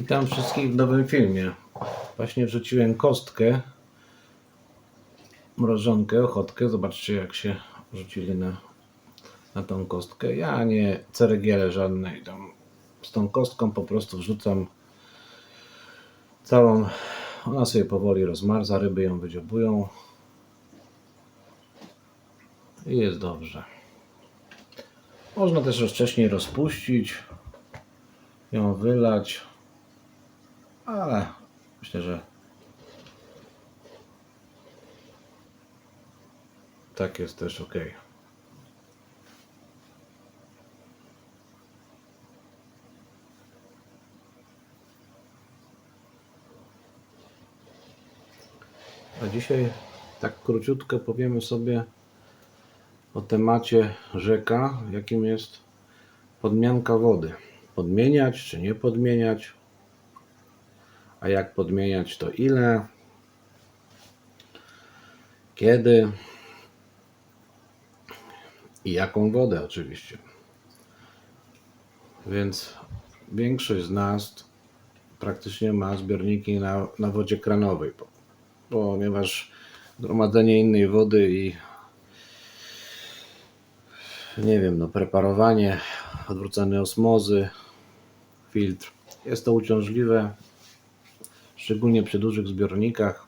Witam wszystkich w nowym filmie. Właśnie wrzuciłem kostkę, mrożonkę, ochotkę. Zobaczcie jak się rzucili na, na tą kostkę. Ja nie ceregielę żadnej. Tam z tą kostką po prostu wrzucam całą. Ona sobie powoli rozmarza, ryby ją wydziobują. I jest dobrze. Można też wcześniej rozpuścić, ją wylać, ale myślę, że tak jest też ok. A dzisiaj tak króciutko powiemy sobie o temacie rzeka, jakim jest podmianka wody. Podmieniać czy nie podmieniać? A jak podmieniać to ile? Kiedy? I jaką wodę oczywiście. Więc większość z nas praktycznie ma zbiorniki na, na wodzie kranowej, ponieważ gromadzenie innej wody i nie wiem, no preparowanie, odwrócenie osmozy, filtr. Jest to uciążliwe, szczególnie przy dużych zbiornikach,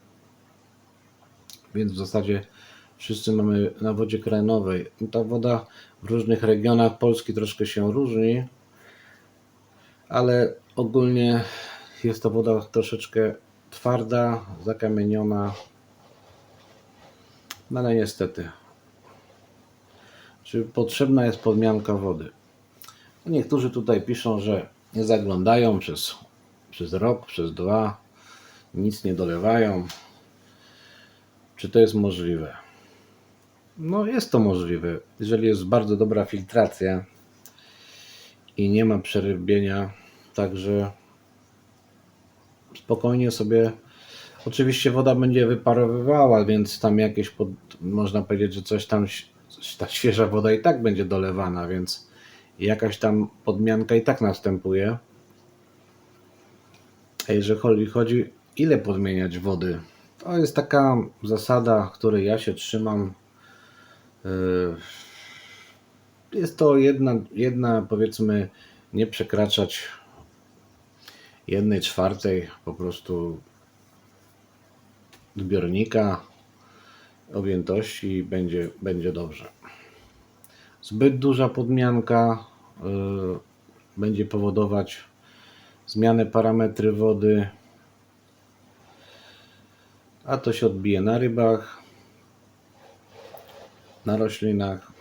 więc w zasadzie wszyscy mamy na wodzie kranowej. Ta woda w różnych regionach Polski troszkę się różni, ale ogólnie jest to woda troszeczkę twarda, zakamieniona, no ale niestety czy potrzebna jest podmianka wody. Niektórzy tutaj piszą, że nie zaglądają przez, przez rok, przez dwa, nic nie dolewają. Czy to jest możliwe? No, jest to możliwe, jeżeli jest bardzo dobra filtracja i nie ma przerybienia, także spokojnie sobie. Oczywiście woda będzie wyparowywała, więc tam jakieś, pod, można powiedzieć, że coś tam ta świeża woda i tak będzie dolewana, więc jakaś tam podmianka i tak następuje. A jeżeli chodzi, ile podmieniać wody, to jest taka zasada, której ja się trzymam. Yy, Jest to jedna, jedna powiedzmy, nie przekraczać jednej czwartej po prostu zbiornika objętości i będzie, będzie dobrze. Zbyt duża podmianka y, będzie powodować zmianę parametry wody, a to się odbije na rybach, na roślinach,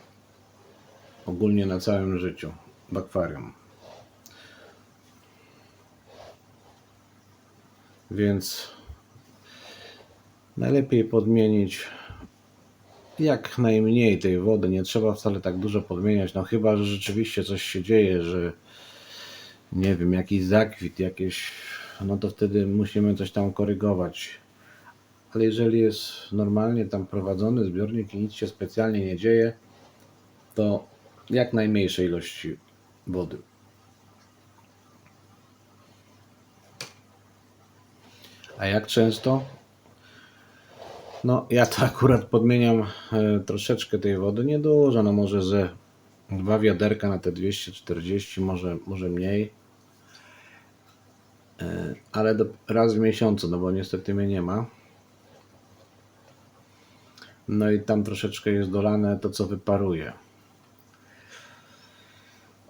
ogólnie na całym życiu w akwarium. Więc najlepiej podmienić jak najmniej tej wody. Nie trzeba wcale tak dużo podmieniać. No chyba, że rzeczywiście coś się dzieje, że nie wiem, jakiś zakwit, jakieś, no to wtedy musimy coś tam korygować. Ale jeżeli jest normalnie tam prowadzony zbiornik i nic się specjalnie nie dzieje, to jak najmniejszej ilości wody. A jak często? No, ja to akurat podmieniam e, troszeczkę tej wody, niedużo, no może ze dwa wiaderka na te 240, może, może mniej. E, ale do, raz w miesiącu, no bo niestety mnie nie ma. No i tam troszeczkę jest dolane to, co wyparuje.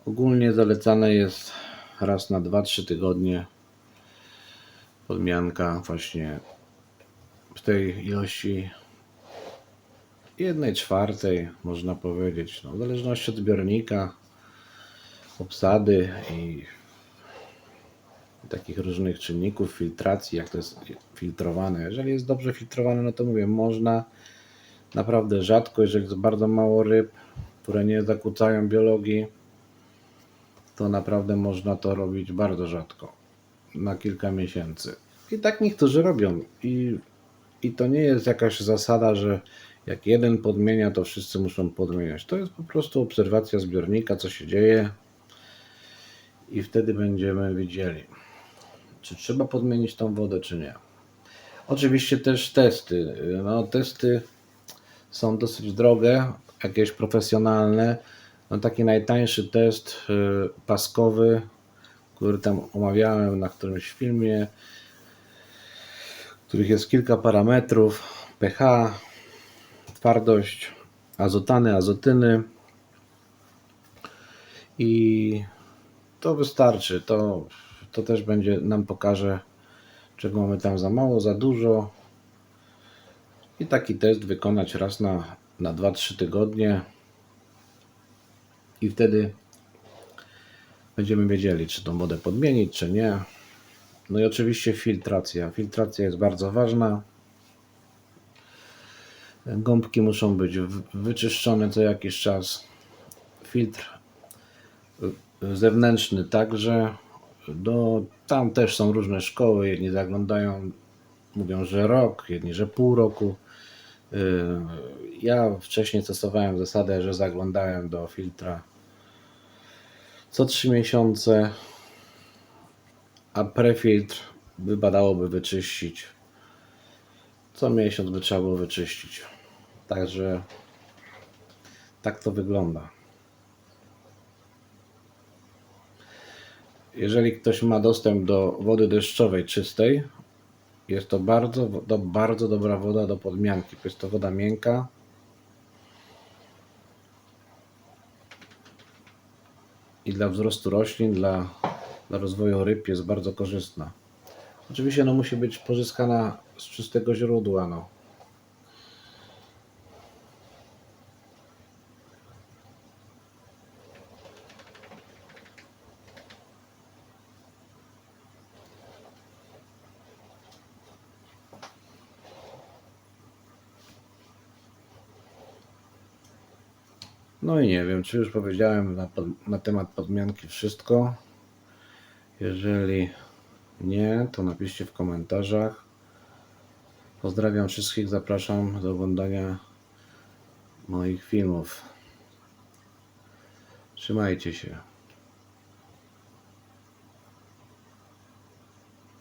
Ogólnie zalecane jest raz na 2-3 tygodnie podmianka właśnie w tej ilości jednej czwartej, można powiedzieć, no, w zależności od zbiornika, obsady i takich różnych czynników filtracji, jak to jest filtrowane. Jeżeli jest dobrze filtrowane, no to mówię, można naprawdę rzadko, jeżeli jest bardzo mało ryb, które nie zakłócają biologii, to naprawdę można to robić bardzo rzadko, na kilka miesięcy. I tak niektórzy robią. I i to nie jest jakaś zasada, że jak jeden podmienia, to wszyscy muszą podmieniać. To jest po prostu obserwacja zbiornika, co się dzieje, i wtedy będziemy widzieli. czy trzeba podmienić tą wodę, czy nie. Oczywiście też testy. No, testy są dosyć drogie, jakieś profesjonalne. No, taki najtańszy test y, paskowy, który tam omawiałem na którymś filmie, których jest kilka parametrów, pH, twardość, azotany, azotyny i to wystarczy. To, to też będzie nam pokaże, czego mamy tam za mało, za dużo. I taki test wykonać raz na, na 2-3 tygodnie. I wtedy będziemy wiedzieli, czy tą wodę podmienić, czy nie. No i oczywiście filtracja. Filtracja jest bardzo ważna. Gąbki muszą być wyczyszczone co jakiś czas. Filtr y, zewnętrzny także. Do, tam też są różne szkoły. Jedni zaglądają, mówią, że rok, jedni, że pół roku. Y, Ja wcześniej stosowałem zasadę, że zaglądałem do filtra co 3 miesiące, a prefiltr wypadałoby wyczyścić. Co miesiąc by trzeba było wyczyścić. Także tak to wygląda. Jeżeli ktoś ma dostęp do wody deszczowej czystej, jest to bardzo, to bardzo dobra woda do podmianki. Jest to woda miękka. I dla wzrostu roślin, dla, dla rozwoju ryb jest bardzo korzystna. Oczywiście no, musi być pozyskana z czystego źródła. No. No i nie wiem, czy już powiedziałem na, na temat podmianki wszystko. Jeżeli nie, to napiszcie w komentarzach. Pozdrawiam wszystkich, zapraszam do oglądania moich filmów. Trzymajcie się.